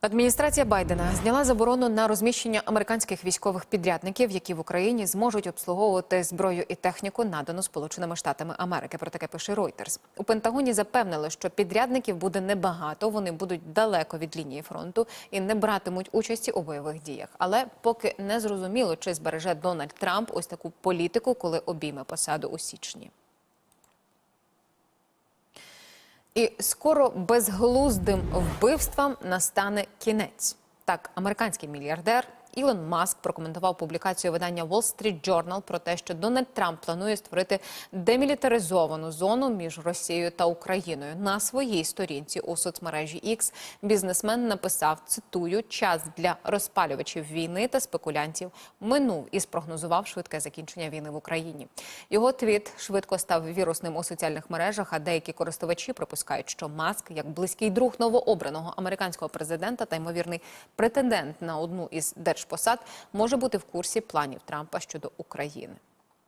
Адміністрація Байдена зняла заборону на розміщення американських військових підрядників, які в Україні зможуть обслуговувати зброю і техніку, надану Сполученими Штатами Америки. Про таке пише Reuters. У Пентагоні запевнили, що підрядників буде небагато. Вони будуть далеко від лінії фронту і не братимуть участі у бойових діях. Але поки не зрозуміло, чи збереже Дональд Трамп ось таку політику, коли обійме посаду у січні. І скоро безглуздим вбивствам настане кінець. Так, американський мільярдер Ілон Маск прокоментував публікацію видання Wall Street Journal про те, що Дональд Трамп планує створити демілітаризовану зону між Росією та Україною. На своїй сторінці у соцмережі X бізнесмен написав: цитую, час для розпалювачів війни та спекулянтів минув і спрогнозував швидке закінчення війни в Україні. Його твіт швидко став вірусним у соціальних мережах. А деякі користувачі припускають, що Маск, як близький друг новообраного американського президента та ймовірний претендент на одну із держпосад, може бути в курсі планів Трампа щодо України.